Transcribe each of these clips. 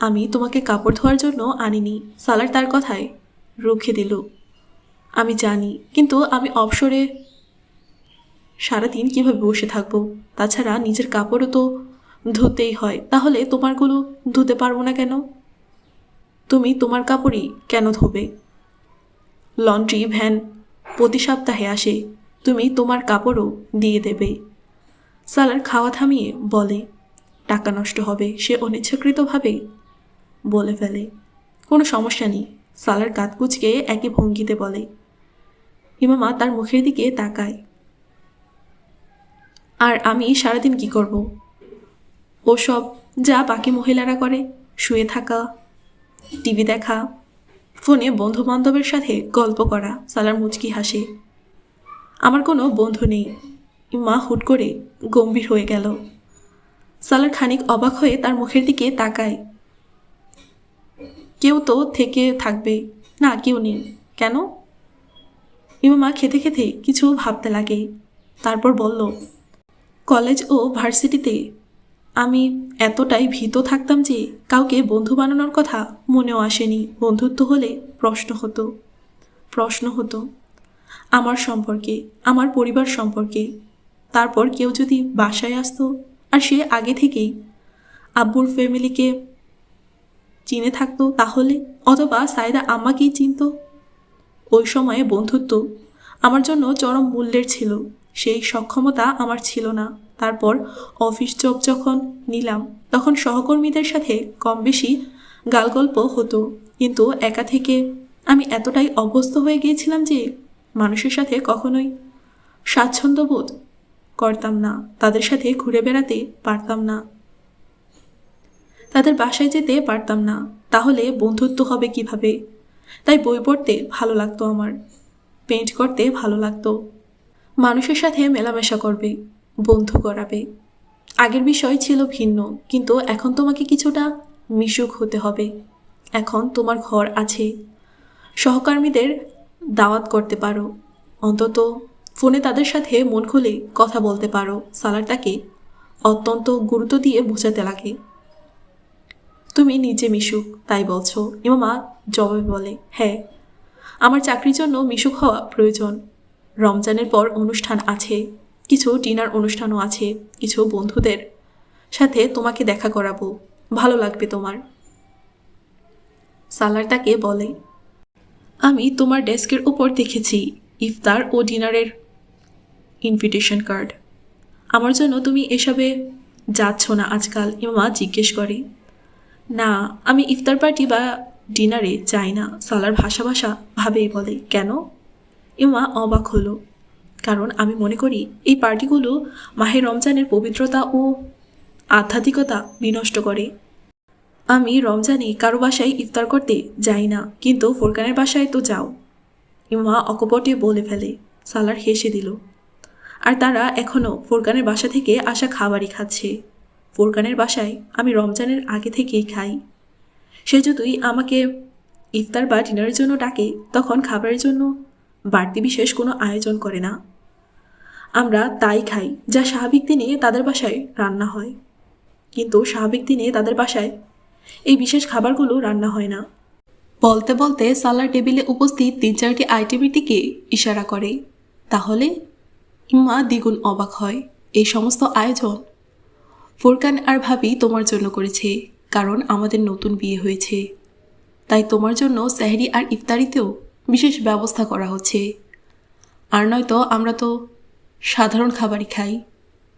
আমি তোমাকে কাপড় ধোয়ার জন্য আনিনি, সালার তার কথায় রুখে দিল। আমি জানি, কিন্তু আমি অবসরে সারাদিন কীভাবে বসে থাকব? তাছাড়া নিজের কাপড়ও তো ধুতেই হয়, তাহলে তোমারগুলো ধুতে পারব না কেন? তুমি তোমার কাপড়ই কেন ধোবে? লন্ড্রি, ভ্যান প্রতি সপ্তাহে আসে, তুমি তোমার কাপড়ও দিয়ে দেবে। সালার খাওয়া থামিয়ে বলে, টাকা নষ্ট হবে। সে অনিচ্ছাকৃতভাবে বলে ফেলে। কোনো সমস্যা নেই, সালার কাত কুচকে একই ভঙ্গিতে বলে। ইমামা তার মুখের দিকে তাকায়। আর আমি সারাদিন কি করব? ওসব যা বাকি মহিলারা করে, শুয়ে থাকা, টিভি দেখা, ফোনে বন্ধু বান্ধবের সাথে গল্প করা, সালার মুচকি হাসে। আমার কোনো বন্ধু নেই। মা হুট করে গম্ভীর হয়ে গেল। সালার খানিক অবাক হয়ে তার মুখের দিকে তাকায়। কেউ তো থেকে থাকবে। না, কেউ নেই। কেন? ইমামা খেতে খেতে কিছু ভাবতে লাগে। তারপর বলল, কলেজ ও ভার্সিটিতে আমি এতটাই ভীত থাকতাম যে কাউকে বন্ধু বানানোর কথা মনেও আসেনি। বন্ধুত্ব হলে প্রশ্ন হতো। প্রশ্ন হতো, আমার সম্পর্কে, আমার পরিবার সম্পর্কে। তারপর কেউ যদি বাসায় আসতো আর সে আগে থেকেই আব্বুর ফ্যামিলিকে চিনে থাকতো তাহলে, অথবা সাইদা আম্মাকেই চিনত। ওই সময়ে বন্ধুত্ব আমার জন্য চরম মূল্যের ছিল। সেই সক্ষমতা আমার ছিল না। তারপর অফিস জব যখন নিলাম, তখন সহকর্মীদের সাথে কম বেশি গালগল্প হতো। কিন্তু একা থেকে আমি এতটাই অভ্যস্ত হয়ে গিয়েছিলাম যে মানুষের সাথে কখনোই স্বাচ্ছন্দ্য বোধ করতাম না। তাদের সাথে ঘুরে বেড়াতে পারতাম না। তাদের বাসায় যেতে পারতাম না। তাহলে বন্ধুত্ব হবে কীভাবে? তাই বই পড়তে ভালো লাগতো আমার। পেন্ট করতে ভালো লাগতো। মানুষের সাথে মেলামেশা করবে, বন্ধু করাবে আগের বিষয় ছিল ভিন্ন, কিন্তু এখন তোমাকে কিছুটা মিশুক হতে হবে। এখন তোমার ঘর আছে। সহকর্মীদের দাওয়াত করতে পারো। অন্তত ফোনে তাদের সাথে মন খুলে কথা বলতে পারো। সালার তাকে অত্যন্ত গুরুত্ব দিয়ে বোঝাতে লাগে। তুমি নিজে মিশুক, তাই বলছো? ইমামা জবাবে বলে হ্যাঁ। আমার চাকরির জন্য মিশুক হওয়া প্রয়োজন। রমজানের পর অনুষ্ঠান আছে, কিছু ডিনার অনুষ্ঠানও আছে, কিছু বন্ধুদের সাথে তোমাকে দেখা করাবো, ভালো লাগবে তোমার। সালার তাকে বলে, আমি তোমার ডেস্কের উপর দেখেছি, ইফতার ও ডিনারের ইনভিটেশন কার্ড আমার জন্য তুমি এসবে যাচ্ছ না আজকাল, ইমামা জিজ্ঞেস করে। না, আমি ইফতার পার্টি বা ডিনারে যাই না। সালার ভাষা ভাষা ভাবেই বলে, কেন? ইমা অবাক হলো। কারণ আমি মনে করি, এই পার্টিগুলো মাহে রমজানের পবিত্রতা ও আধ্যাত্মিকতা বিনষ্ট করে। আমি রমজানে কারও বাসায় ইফতার করতে যাই না, কিন্তু ফোরকানের বাসায় তো যাও। ইমা অকপটে বলে ফেলে, সালার হেসে দিল। আর তারা এখনও ফোরকানের বাসা থেকে আসা খাবারই খাচ্ছে। ফোরকানের বাসায় আমি রমজানের আগে থেকেই খাই। সে যদি আমাকে ইফতার বা ডিনারের জন্য ডাকে, তখন খাবারের জন্য বাড়তি বিশেষ কোনো আয়োজন করে না। আমরা তাই খাই, যা স্বাভাবিক দিনে তাদের বাসায় রান্না হয়। কিন্তু স্বাভাবিক দিনে তাদের বাসায় এই বিশেষ খাবারগুলো রান্না হয় না। বলতে বলতে সালার টেবিলে উপস্থিত তিন চারটি আইটেমের দিকে ইশারা করে। তাহলে ইম্মা দ্বিগুণ অবাক হয়। এই সমস্ত আয়োজন ফোরকান আর ভাবি তোমার জন্য করেছে, কারণ আমাদের নতুন বিয়ে হয়েছে। তাই তোমার জন্য স্যাহরি আর ইফতারিতেও বিশেষ ব্যবস্থা করা হচ্ছে। আর নয়তো আমরা তো সাধারণ খাবারই খাই।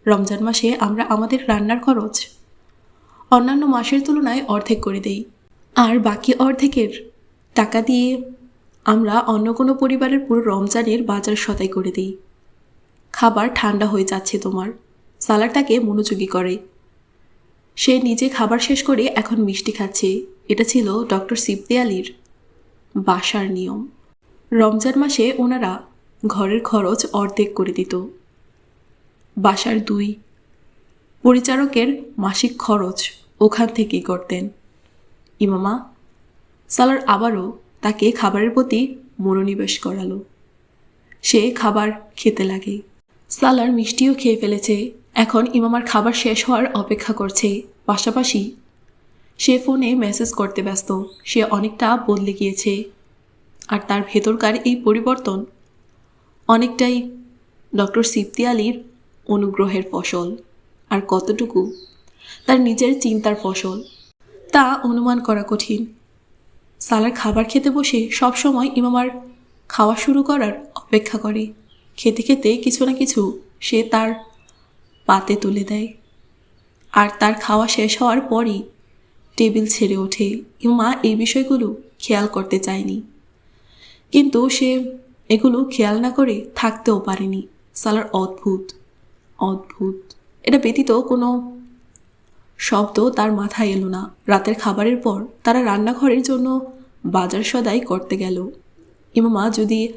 রমজান মাসে আমরা আমাদের রান্নার খরচ অন্যান্য মাসের তুলনায় অর্ধেক করে দেই। আর বাকি অর্ধেকের টাকা দিয়ে আমরা অন্য কোনো পরিবারের পুরো রমজানের বাজার সদাই করে দিই। খাবার ঠান্ডা হয়ে যাচ্ছে তোমার। সালার তাকে মনোযোগী করে। সে নিজে খাবার শেষ করে এখন মিষ্টি খাচ্ছে। এটা ছিল ডক্টর সিপ্তি আলীর বাসার নিয়ম। রমজান মাসে ওনারা ঘরের খরচ অর্ধেক করে দিত। বাসার দুই পরিচারকের মাসিক খরচ ওখান থেকেই করতেন ইমামা সালার আবারও তাকে খাবারের প্রতি মনোনিবেশ করালো। সে খাবার খেতে লাগে। সালার মিষ্টিও খেয়ে ফেলেছে। এখন ইমামার খাবার শেষ হওয়ার অপেক্ষা করছে। পাশাপাশি সে ফোনে মেসেজ করতে ব্যস্ত। সে অনেকটা বদলে গিয়েছে। আর তার ভেতরকার এই পরিবর্তন অনেকটাই ডক্টর সিপ্তি আলীর অনুগ্রহের ফসল। আর কতটুকু তার নিজের চিন্তার ফসল। তা অনুমান করা কঠিন। সালার খাবার খেতে বসে সব সময় ইমামার খাওয়া শুরু করার অপেক্ষা করে। খেতে খেতে কিছু না কিছু সে তার পাতে তুলে দেয়। আর তার খাওয়া শেষ হওয়ার পরই টেবিল ছেড়ে ওঠে। ইমা এই বিষয়গুলো খেয়াল করতে চায়নি। কিন্তু সে এগুলো খেয়াল না করে থাকতেও পারেনি। সালার অদ্ভুত অদ্ভুত। এটা ব্যতীত কোনো শব্দ তার মাথায় এলো না। রাতের খাবারের পর তারা রান্নাঘরের জন্য বাজার সদাই করতে গেল। ইমামা যদি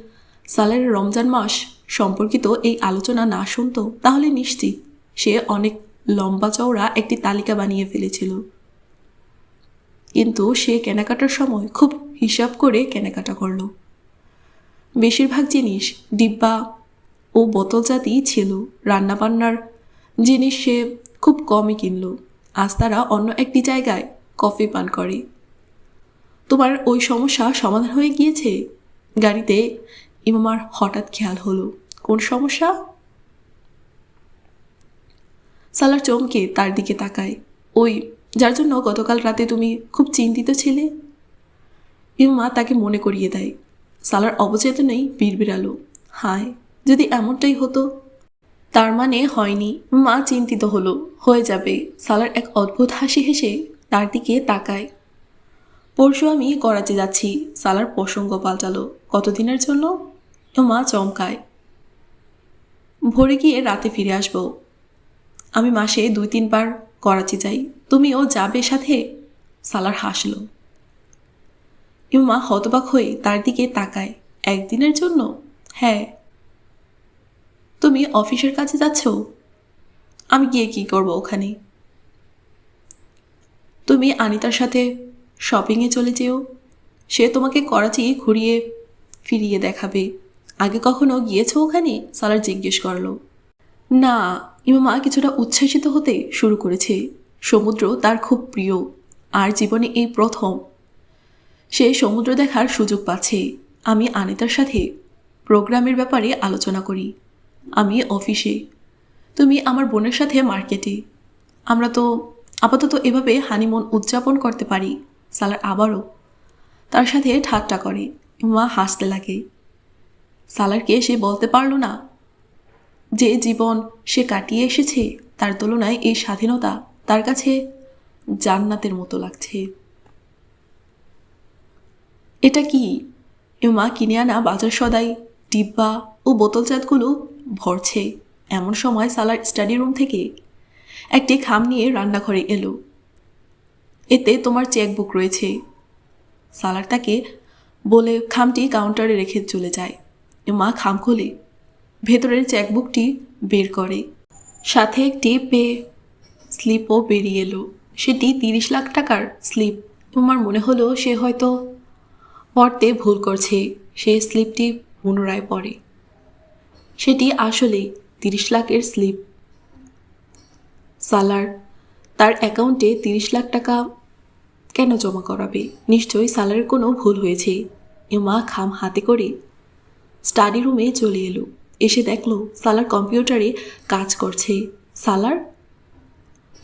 সালের রমজান মাস সম্পর্কিত এই আলোচনা না শুনতো, তাহলে নিশ্চিত সে অনেক লম্বা চওড়া একটি তালিকা বানিয়ে ফেলেছিল। কিন্তু সে কেনাকাটার সময় খুব হিসাব করে কেনাকাটা করল। বেশিরভাগ জিনিস ডিব্বা ও বোতলজাতি ছিল রান্নাবান্নার, জিনিস সে খুব কমই কিনল। আজ তারা অন্য একটি জায়গায় কফি পান করে। তোমার ওই সমস্যা সমাধান হয়ে গিয়েছে? গাড়িতে ইমামার হঠাৎ খেয়াল হলো। কোন সমস্যা? সালার চমকে তার দিকে তাকায়। ওই, যার জন্য গতকাল রাতে তুমি খুব চিন্তিত ছিলে? ইমা তাকে মনে করিয়ে দেয়। সালার অবচেতনেই বিড়বিড়ালো। হায়, যদি এমনটাই হতো? তার মানে হয়নি। মা চিন্তিত হলো। হয়ে যাবে। সালার এক অদ্ভুত হাসি হেসে তার দিকে তাকায়। পরশু আমি করাচি যাচ্ছি। সালার প্রসঙ্গ পাল্টালো। কতদিনের জন্য? মা চমকায়। ভোরে গিয়ে রাতে ফিরে আসব। আমি মাসে দুই, তিনবার করাচি যাই। তুমি ও যাবে সাথে? সালার হাসলো। ইমা হতবাক হয়ে তার দিকে তাকায়। একদিনের জন্য? হ্যাঁ। তুমি অফিসের কাছে যাচ্ছ? আমি গিয়ে কি করব ওখানে? তুমি আনিতার সাথে শপিংয়ে চলে যেও। সে তোমাকে করাচি ঘুরিয়ে ফিরিয়ে দেখাবে। আগে কখনো গিয়েছো ওখানে? সালার জিজ্ঞেস করল। না ইমামা কিছুটা উচ্ছ্বাসিত হতে শুরু করেছে। সমুদ্র তার খুব প্রিয়, আর জীবনে এই প্রথম। সে সমুদ্র দেখার সুযোগ পাচ্ছে। আমি আনিতার সাথে প্রোগ্রামের ব্যাপারে আলোচনা করি। আমি অফিসে। তুমি আমার বোনের সাথে মার্কেটে। আমরা তো আপাতত এভাবে হানিমুন উদযাপন করতে পারি। সালার আবারও। তার সাথে ঠাট্টা করে। মা হাসতে লাগে। সালারকে সে বলতে পারল না যে জীবন সে কাটিয়ে এসেছে, তার তুলনায় এই স্বাধীনতা তার কাছে জান্নাতের মতো লাগছে। এটা কি? মা কিনে আনা বাজার সদাই, ডিব্বা ও বোতলজাতগুলো ভরছে এমন সময় সালার স্টাডি রুম থেকে একটি খাম নিয়ে রান্নাঘরে এলো। এতে তোমার চেকবুক রয়েছে। সালার তাকে বলে খামটি কাউন্টারে রেখে চলে যায়। মা খাম খোলে। ভেতরের চেকবুকটি বের করে। সাথে একটি পে স্লিপও বেরিয়ে এলো। সেটি তিরিশ লাখ টাকার স্লিপ। তোমার মনে হলো সে হয়তো পড়তে ভুল করছে। সে স্লিপটি পুনরায় পড়ে। সেটি আসলেই তিরিশ লাখের স্লিপ। সালার, তার অ্যাকাউন্টে তিরিশ লাখ টাকা কেন জমা করাবে? নিশ্চয়ই সালারের কোনো ভুল হয়েছে। এমা খাম হাতে করে স্টাডি রুমে চলে এলো। এসে দেখল সালার কম্পিউটারে কাজ করছে। সালার?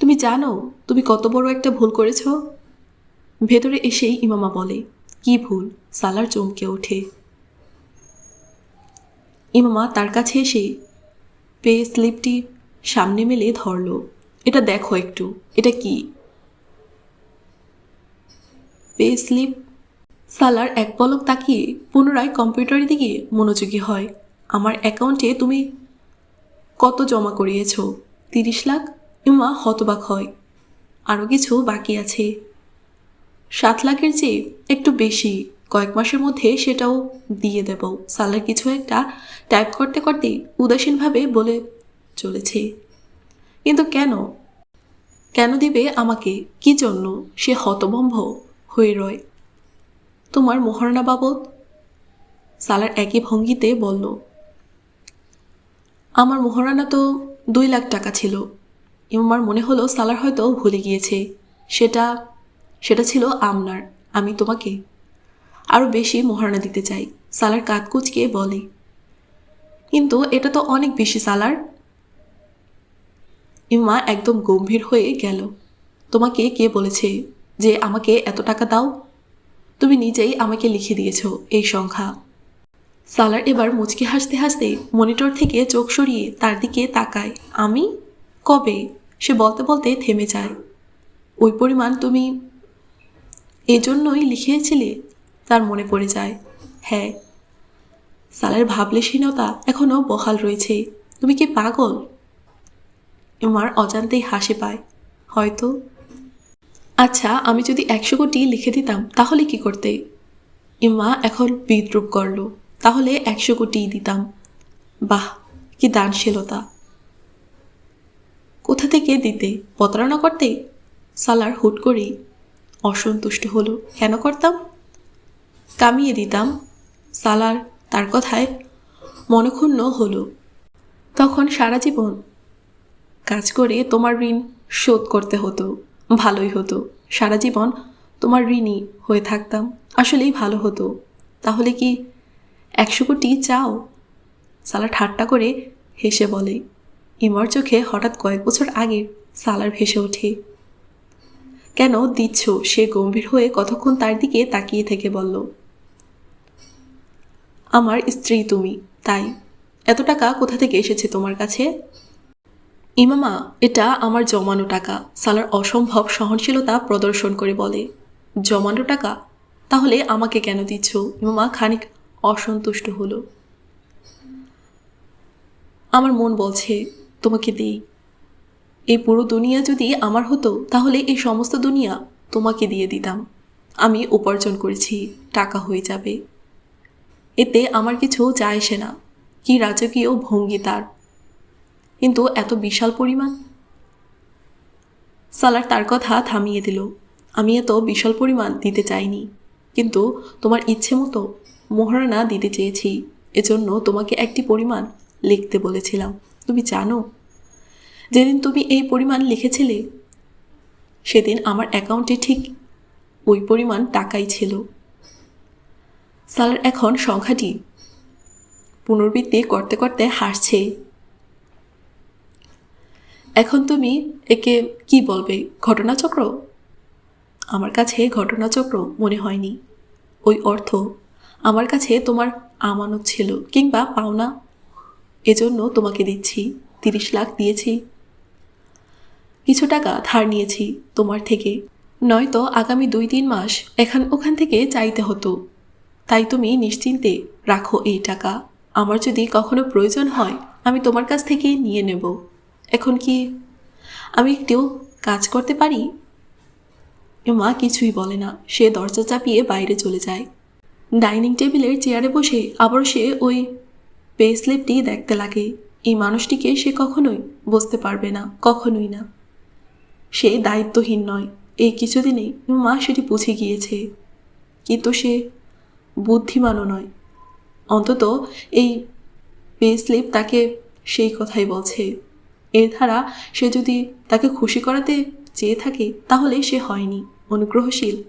তুমি জানো, তুমি কত বড় একটা ভুল করেছ? ভেতরে এসেই ইমামা বলে, কি ভুল? সালার চমকে ওঠে। ইমামা তার কাছে এসে পে স্লিপটি সামনে মেলে ধরলো। এটা দেখো একটু, এটা কি? পে স্লিপ সালার এক পলক তাকিয়ে পুনরায় কম্পিউটারের দিকে মনোযোগী হয়। আমার অ্যাকাউন্টে তুমি কত জমা করিয়েছ? তিরিশ লাখ? ইমা হতবাক হয়। আরও কিছু বাকি আছে। সাত লাখের চেয়ে একটু বেশি। কয়েক মাসের মধ্যে সেটাও দিয়ে দেব। সালার কিছু একটা টাইপ করতে করতে উদাসীনভাবে বলে চলেছে। কিন্তু কেন? কেন দিবে আমাকে? কি জন্য? সে হতভম্ব হয়ে রয়। তোমার মহারণা বাবদ? সালার একই ভঙ্গিতে বলল আমার মহারানা তো দুই লাখ টাকা ছিল। আমার মনে হলো সালার হয়তো ভুলে গিয়েছে। সেটা সেটা ছিল আমনার, আমি তোমাকে। আরও বেশি মহারণা দিতে চাই, সালার কাত কুচকে বলে। কিন্তু এটা তো অনেক বেশি সালার। ইমা একদম গম্ভীর হয়ে গেল। তোমাকে কে বলেছে যে আমাকে এত টাকা দাও? তুমি নিজেই আমাকে লিখে দিয়েছ এই সংখ্যা। সালার এবার মুচকি হাসতে হাসতে মনিটর থেকে চোখ সরিয়ে তার দিকে তাকায়। আমি? কবে? সে বলতে বলতে থেমে যায়। ওই পরিমাণ তুমি এজন্যই লিখিয়েছিলে? তার মনে পড়ে যায়। হ্যাঁ। সালার ভাবলেশীনতা এখনও বহাল রয়েছে। তুমি কি পাগল? এমার অজান্তেই হাসি পায়। হয়তো। আচ্ছা আমি যদি একশো কোটি লিখে দিতাম, তাহলে কি করতে? ইমা এখন বিদ্রুপ করল। তাহলে একশো কোটি দিতাম। বাহ, কি দানশীলতা। কোথা থেকে দিতে? প্রতারণা করতে? সালার হুট করেই অসন্তুষ্ট হলো। কেন করতাম? কামিয়ে দিতাম। সালার তার কথায় মনক্ষুণ্ণ হলো। তখন সারা জীবন কাজ করে তোমার ঋণ শোধ করতে হতো। ভালোই হতো। সারা জীবন তোমার ঋণই হয়ে থাকতাম। আসলেই ভালো হতো। তাহলে কি একশো কোটি চাও? সালা ঠাট্টা করে হেসে বলে। ইমার চোখে হঠাৎ কয়েক বছর আগে সালার ভেসে ওঠে। কেন দিচ্ছ? সে গম্ভীর হয়ে কতক্ষণ তার দিকে তাকিয়ে থেকে বলল, আমার স্ত্রী তুমি, তাই। এত টাকা কোথা থেকে এসেছে তোমার কাছে? ইমামা, এটা আমার জমানো টাকা। সালার অসম্ভব সহনশীলতা প্রদর্শন করে বলে, জমানো টাকা? তাহলে আমাকে কেন দিচ্ছ? ইমামা খানিক অসন্তুষ্ট হলো। আমার মন বলছে, তোমাকে দিই। এই পুরো দুনিয়া যদি আমার হতো, তাহলে এই সমস্ত দুনিয়া তোমাকে দিয়ে দিতাম। আমি উপার্জন করেছি, টাকা হয়ে যাবে। এতে আমার কিছু যায় আসে না, কি রাজকীয় ভঙ্গি তার। কিন্তু এত বিশাল পরিমাণ? সালার তার কথা থামিয়ে দিল। আমি এত বিশাল পরিমাণ দিতে চাইনি, কিন্তু তোমার ইচ্ছে মতো মোহরানা দিতে চেয়েছি। এজন্য তোমাকে একটি পরিমাণ লিখতে বলেছিলাম। তুমি জানো? যেদিন তুমি এই পরিমাণ লিখেছিলে, সেদিন আমার অ্যাকাউন্টে ঠিক ওই পরিমাণ টাকাই ছিল। সালার এখন সংখ্যাটি পুনর্বৃত্তি করতে করতে হাসছে এখন তুমি একে কি বলবে? ঘটনাচক্র? আমার কাছে ঘটনাচক্র মনে হয়নি। ওই অর্থ আমার কাছে তোমার আমানত ছিল, কিংবা পাওনা। এজন্য তোমাকে দিচ্ছি, তিরিশ লাখ দিয়েছি। কিছু টাকা ধার নিয়েছি তোমার থেকে। নয়তো আগামী দুই তিন মাস এখান ওখান থেকে চাইতে হতো। তাই তুমি নিশ্চিন্তে রাখো এই টাকা। আমার যদি কখনো প্রয়োজন হয়, আমি তোমার কাছ থেকে নিয়ে নেব। এখন কি আমি একটু কাজ করতে পারি? মা কিছুই বলে না, সে দরজা চাপিয়ে বাইরে চলে যায়। ডাইনিং টেবিলের চেয়ারে বসে আবার সে ওই পে স্লিপটি দেখতে লাগে। এই মানুষটিকে সে কখনোই বসতে পারবে না, কখনোই না। সে দায়িত্বহীন নয়। এই কিছুদিনেই মা সেটি বুঝে গিয়েছে। কিন্তু সে বুদ্ধিমানও নয়। অন্তত এই পে স্লিপ তাকে সেই কথাই বলছে। এর দ্বারা সে যদি তাকে খুশি করাতে চেয়ে থাকে, তাহলে সে হয়নি। অনুগ্রহশীল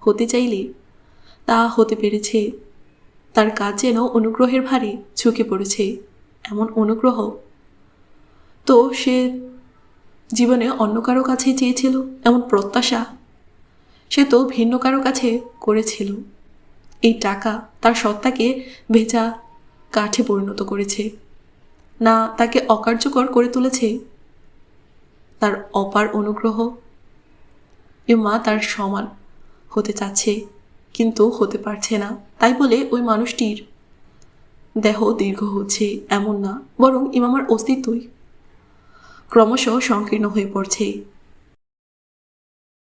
হতে চাইলে তা হতে পেরেছে। তার কাজ যেন অনুগ্রহের ভারে ঝুঁকে পড়েছে, এমন অনুগ্রহ। তো সে জীবনে অন্য কারও কাছে চেয়েছিল এমন প্রত্যাশা? সে তো ভিন্ন কারও কাছে করেছিল। এই টাকা তার সত্তাকে ভেজা কাঠে পরিণত করেছে। না, তাকে অকার্যকর করে তুলেছে। তার অপার অনুগ্রহ। এ মা তার সমান হতে চাচ্ছে। কিন্তু হতে পারছে না। তাই বলে ওই মানুষটির দেহ দীর্ঘ হচ্ছে, এমন না, বরং ইমামার অস্তিত্বই ক্রমশ সংকীর্ণ হয়ে পড়ছে।